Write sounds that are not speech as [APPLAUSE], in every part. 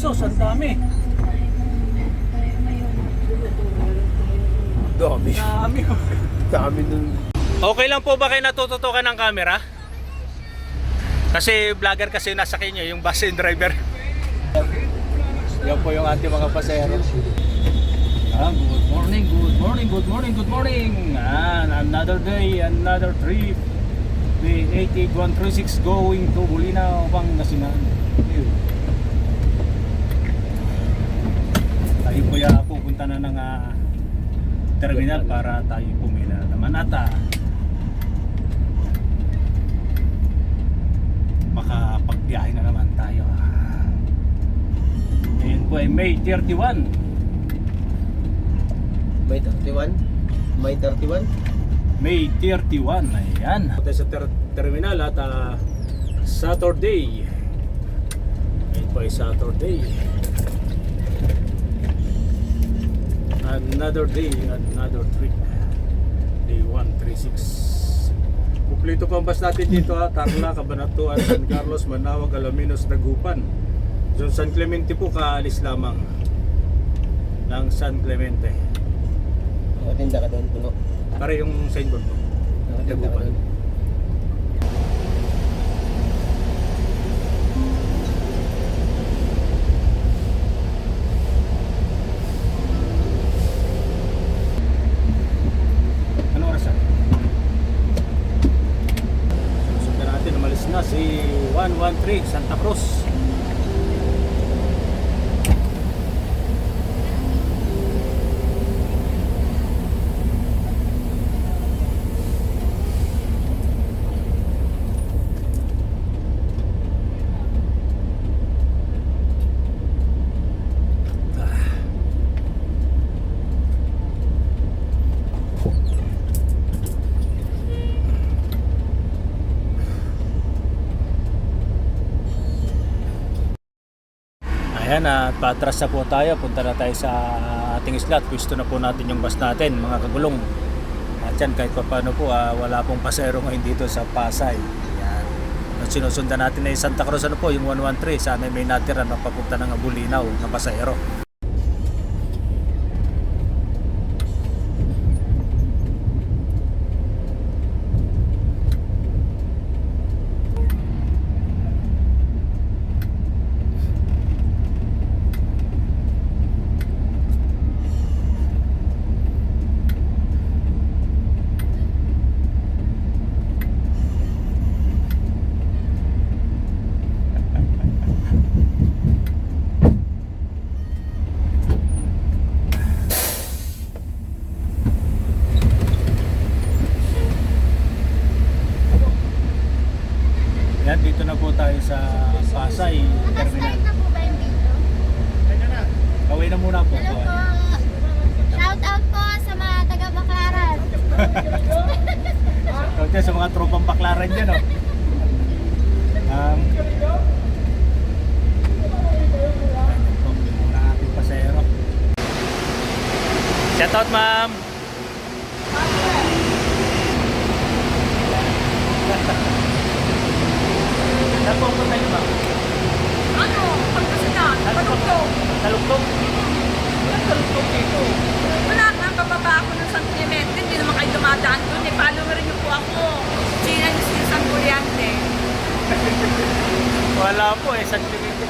sos, ang dami. Dami. Dami. Dami nun. Okay lang po ba kayo natututukan ng camera? Kasi vlogger kasi nasa kanya, yung bus and driver. Yan po yung ating mga pasahero. Ah, good morning, good morning, good morning, good morning. Ah, another day, another trip. The 88136 going to Bulinaw, Pangasinan. Ayun. Tayo po ya pupunta na ng ah, terminal para tayo pumila naman at ah, makapagbiyahe na naman tayo. ah. Ngayon po ay May 31. May 31? May 31? May 31. Ayan. Punta sa ter- terminal at ah, Saturday. Ngayon po ay Saturday. Another day, another trip. Day 136. Kumplito pa ang bus natin dito ha. Tarla, Cabanatuan, San Carlos, Manawag, Alaminos, Dagupan. So San Clemente po kaalis lamang ng San Clemente. Nakatinda ka doon, puno. Para yung signboard mo. Nakatinda ka doon. 113 Santa Cruz. Ayan, at patras na po tayo. Punta na tayo sa ating slot. Gusto na po natin yung bus natin, mga kagulong. At yan, kahit pa paano po, ah, wala pong pasero ngayon dito sa Pasay. Ayan. At sinusundan natin na yung Santa Cruz, ano po, yung 113. Sana may natira na papunta ng Abulinaw na pasahero. Ayan, dito na po tayo sa Pasay Terminal. Nakastart na po ba yung video? Kaway na muna po. Hello po. Shout out po sa mga taga Baclaran. Ikaw dyan sa mga tropang baklaran dyan, oh. Um, ang ating pasahero. Shout out, ma'am! Saan po punta niyo, ma'am? Ano? Pagkasinan? Palugtog? Talugtog? Saan talugtog dito? Wala nga, bababa ako ng San Clemente. Hindi naman kayo dumadaan doon. Eh, follower niyo po ako. Niyo si San Curiante. Wala po eh, San Clemente.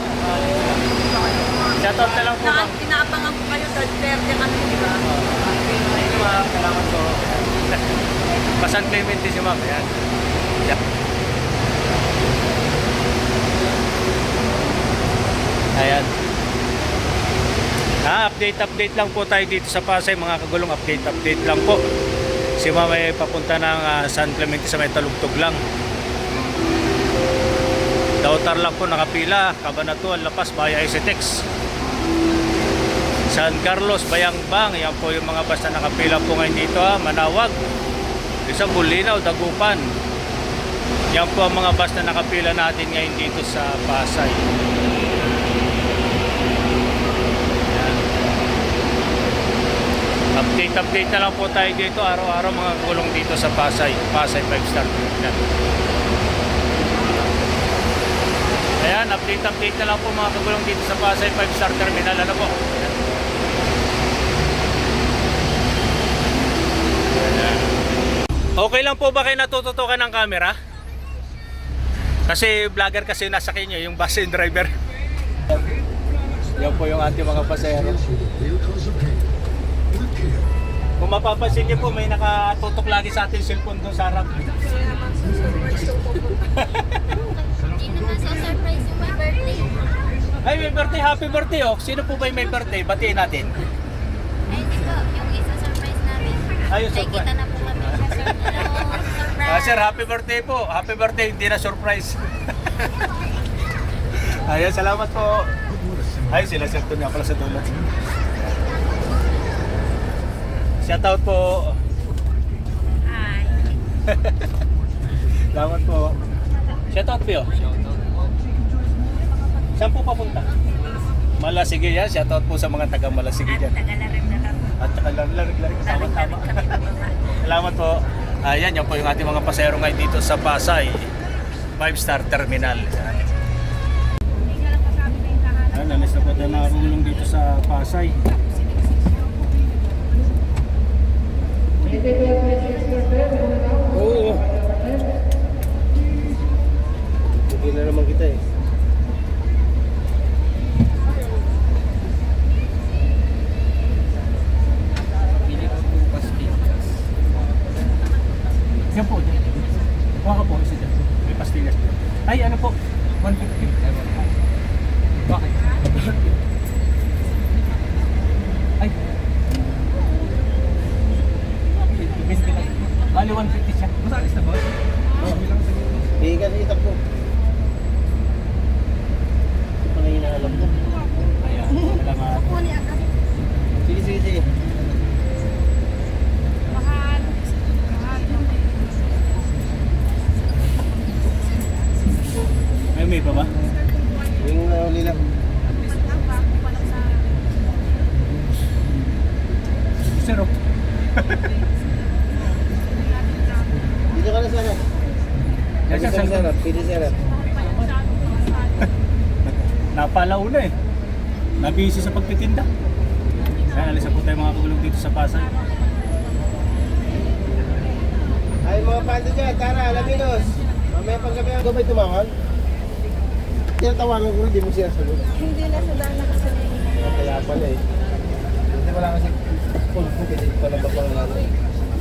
Shout out na lang po, ma'am. inaabangan ko kayo dahil verde kami, di ba? Thank you, ma'am. Salamat po. Pasan Clemente si ma'am. Ayan. Ayan. Ah, update update lang po tayo dito sa Pasay mga kagulong update update lang po. Si ma'am ay papunta ng ah, San Clemente sa may lang. Dautar lang po nakapila, Cabanatuan, Lapas, Baya Isitex. San Carlos, Bayangbang, yan po yung mga basta nakapila po ngayon dito ha, Manawag, isang Bulinaw, Dagupan. Yan po ang mga bus na nakapila natin ngayon dito sa Pasay. Update update na lang po tayo dito araw-araw mga gulong dito sa Pasay, Pasay 5 star. Yan. Ayan, update update na lang po mga kagulong dito sa Pasay 5 Star Terminal. Ano po? Ayan. Okay lang po ba kayo natututukan ng camera? Kasi vlogger kasi nasa kinyo, yung bus and driver. Yan po yung ating mga pasahero. Kung mapapansin niyo po, may nakatutok lagi sa ating cellphone doon sa harap. Hindi naman sa surprise yung birthday. Ay, may birthday, happy birthday oh. Sino po ba yung may birthday? Batiin natin. Ay, hindi po. Yung isa surprise namin. Ay, yung surprise. kita na po kami. Hello, surprise. Ah, sir, happy birthday po. Happy birthday, hindi na surprise. [LAUGHS] Ayan, salamat po. Ay, sila sir doon nga pala sa dulo. Shout out po. Hi. Salamat po. Shout out po. Saan po papunta? Malasige yan. Shout out po sa mga taga Malasige At dyan. taga-larim na lang. At saka larig-larig kasama tama. Larim-larim kami bababa. Salamat po. Ayan, yan po yung ating mga pasahero ngayon dito sa Pasay. 5 Star Terminal. Ayan, alis na po tayo dito sa Pasay. Oo. Hindi na naman kita eh. Yan po, dyan. Kuha ka po, isa dyan. May pastillas dyan. Ay, ano po? 150. Bakit? Ay. 50 lang. Bali 150 siya. Masalis na ba? Hindi ka na itak ko. Ito pa na inaalam ko. Ayan, [LAUGHS] salamat. Sige, sige, sige. May may pa ba? Yung nahuli lang. Sir, [LAUGHS] Dito ka na sana. Yan Dito siya, ka na. Pili eh. Nabisi sa pagtitinda. Kaya alis na po tayo mga kagulong dito sa Pasay. Ay, mga pando dyan. Tara, Laminos. Mamaya pag gabi ako ba'y tumawag? Tinatawagan ko rin, di mo sinasagot. Hindi na sa daan nakasanay. Kaya pala eh. Hindi wala kasi full book eh. Hindi pala ba pang lalo.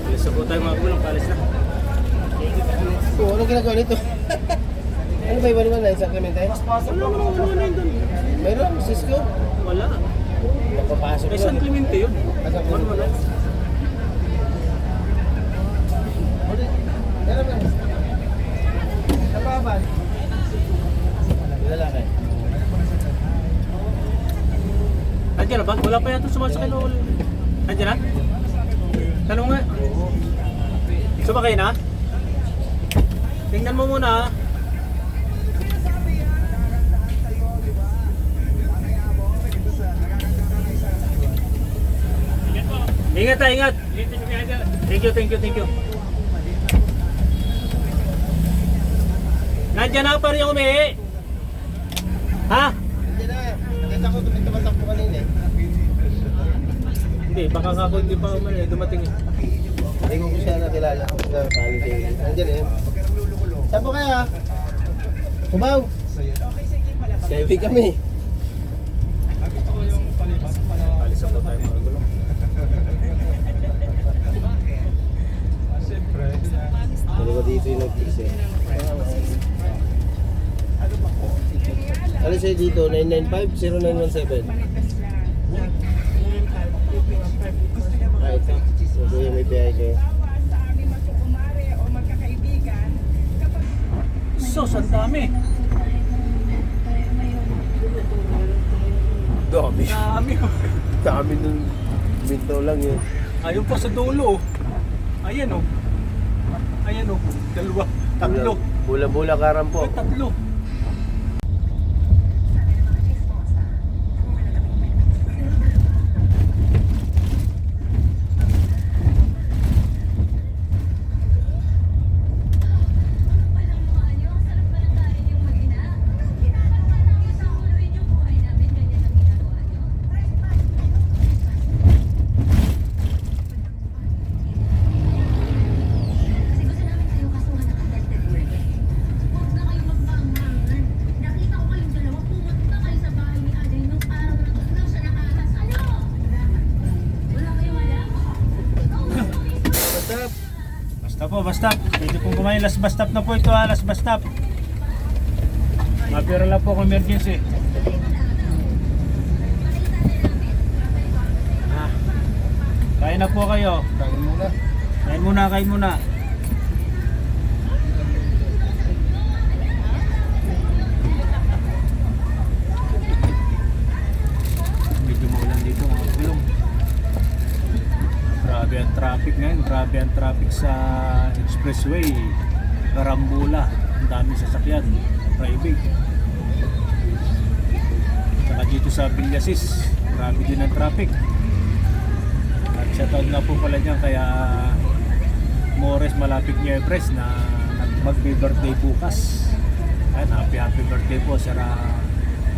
Alis na po tayo mga kagulong. Alis na. Oo, ano ginagawa nito? [LAUGHS] ano ba iba naman na isang Clemente? Wala naman wala na yun doon. Mayroon, Cisco. Wala. Magpapasok May San Clemente yun. Ano wala? Meron na. Sa baba. Lalaki. Nandiyan na ba? Wala pa yata sumasakay na wala. Nandiyan na? Tanong nga. Sumakay na? Tingnan mo muna. Ingat ha, ingat. Thank you, thank you, thank you. Nandiyan na pa rin yung umihi. Ha? Hindi na. Hindi ako tumitakbo kanina eh. Hindi, baka nga ako hindi pa umali, dumating eh. Hindi ko siya nakilala. Nandiyan eh. Saan po kaya? Kumaw. Sevi kami. Alis ako tayo mga gulong. Ba dito yung nag-fix eh? Ano siya dito? 995-0917 Ah, ito. So, may biyahe kayo. Sos, ang dami. Dami. Dami. Dami nun. Minto lang yun. Ayun pa sa dulo. oh. Ayan oh. Ayan oh. Dalawa. Tatlo. Bula-bula karam po. Ay, tatlo. Po, bus stop. Pwede pong kumain. Last bus stop na po ito ha. Last bus stop. Mapira lang po kung emergency. Ah. Kain na po kayo. Kain muna. Kain muna, kain muna. Medyo maulan dito mga kulong. Grabe ang traffic ngayon. Grabe ang traffic sa expressway. Karambula. Ang daming sasakyan. Private. Saka dito sa Villasis. Grabe din ang traffic. At shoutout nga po pala dyan kaya Mores malapit niya Everest na magbe-birthday bukas. Ayan, happy happy birthday po sa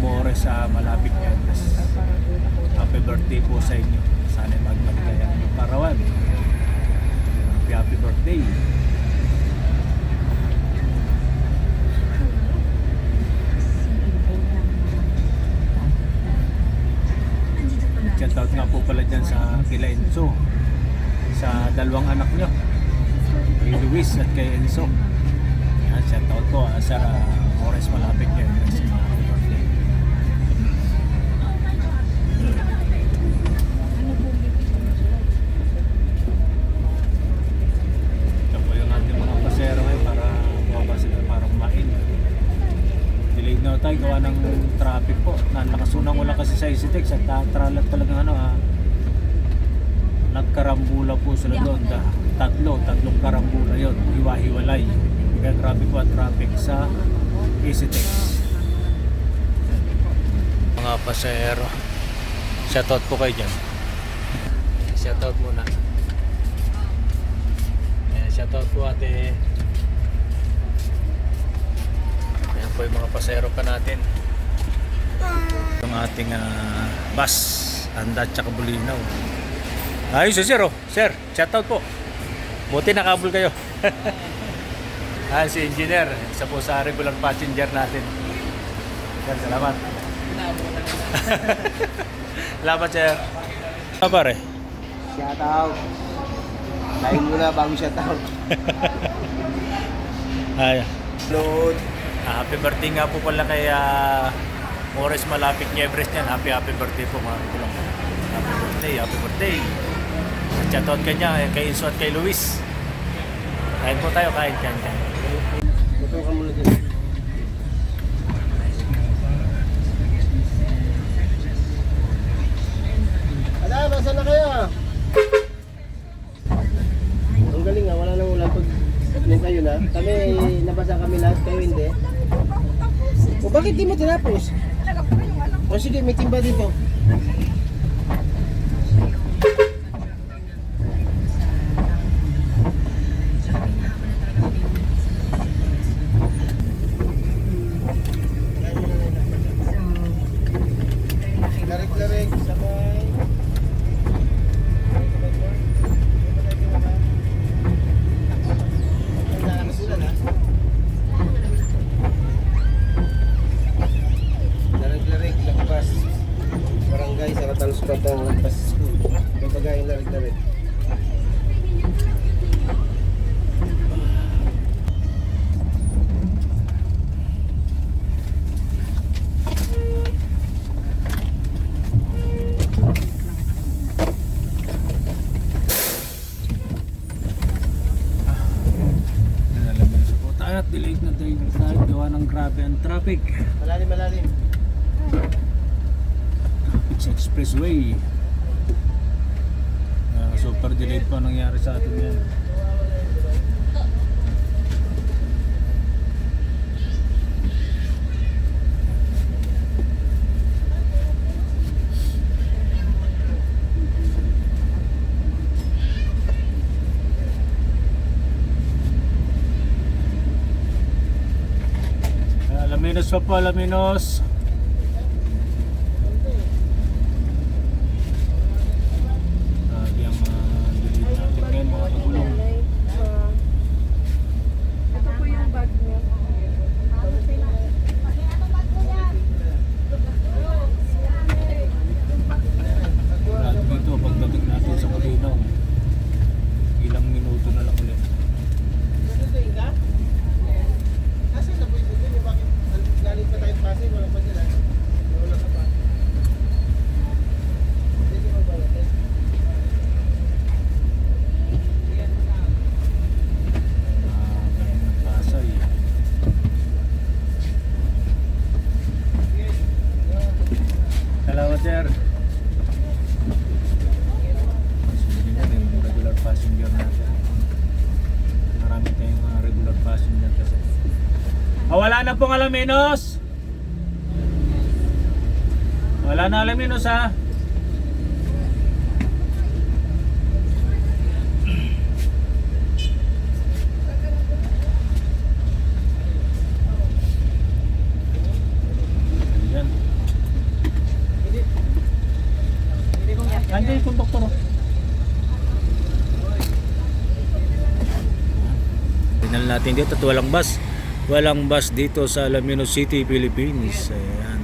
Mores sa malapit niya Everest. Happy birthday po sa inyo. Sana magmagkaya ng parawan. Happy happy birthday. Shoutout nga po pala dyan sa kila Enzo. Sa dalawang anak nyo kay Luis at kay Enzo. Yan, shoutout po ah, sa Mores malapit ko lang kasi sa Isitex at uh, tralat talaga ano ah nagkarambula po sila doon. Da, tatlo, tatlong karambula yon hiwa-hiwalay. Kaya grabe po ang traffic sa Isitex mga pasahero. Shoutout po kayo dyan. Shoutout muna. Ayan, shoutout po ate. Ayan po yung mga pasahero pa natin yung ating ah, bus Anda at Bulinaw Ayos sir oh. Sir, shoutout po. Buti nakabul kayo. [LAUGHS] ah, si engineer. Isa po sa regular passenger natin. Sir, salamat. [LAUGHS] salamat, sir. Ah, pare. Shout out. Kain muna bago shout out. [LAUGHS] Ay, Load. ah, happy birthday nga po pala kay ah, Morris Malapit niya Everest yan. Happy, happy birthday po mga kulong. Happy birthday, happy birthday. At shoutout kanya kay Inso at kay Luis. Kain po tayo, kain, kain, kain. Tutukan muna dyan. Ada, basa na kayo? Ang galing nga, wala nang ulan. Pag nung kayo na, kami nabasa kami lahat, kayo hindi. O bakit di mo tinapos? O timba dito. Larik-larik. Larik-larik, delayed na tayo dahil gawa ng grabe ang traffic. Malalim, malalim. Traffic sa expressway. Ah, super delayed pa nangyari sa atin yan. Ah, Laminos pa po, Laminos. Grabe ang mga delayed natin ngayon, mga kagulong. Ito po yung bag niyo. Grabe dito, pagdating natin sa Malinaw. Ilang minuto na lang ulit. Salamat, sir. Sige na, yung regular passenger natin. Marami tayong mga regular passenger kasi. Ah, wala na pong alaminos! Wala na alaminos ha. Yan. Nandiyan yung konduktor. oh. Tingnan natin dito at walang bus. Walang bus dito sa Alaminos City, Philippines. Ayan.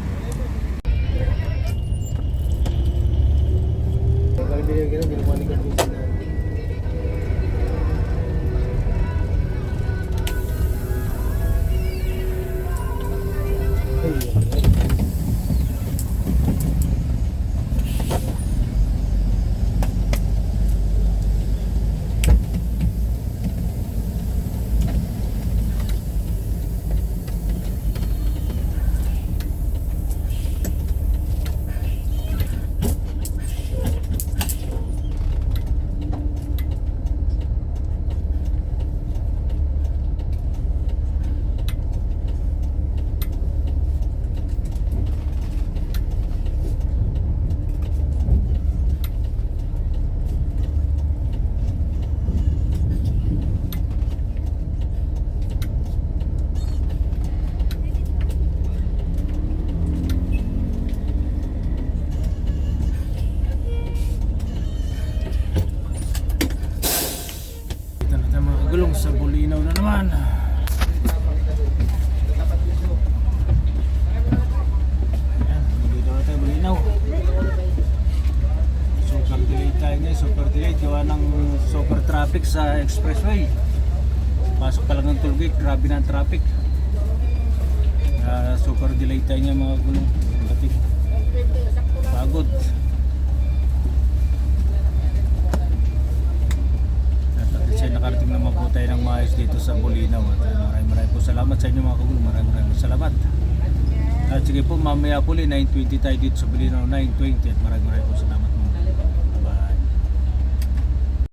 Gawa ng super traffic sa expressway. Pasok pa lang ng toll gate, grabe na ang traffic. Kaya super delayed tayo niya mga gulong. Pati pagod. At at ay nakarating naman po tayo ng maayos dito sa Bulinaw. At uh, maraming maraming po salamat sa inyo mga kagulo. Maraming maraming salamat. At sige po, mamaya po ulit, 9.20 tayo dito sa Bulinaw, 9.20. At maraming maraming po salamat.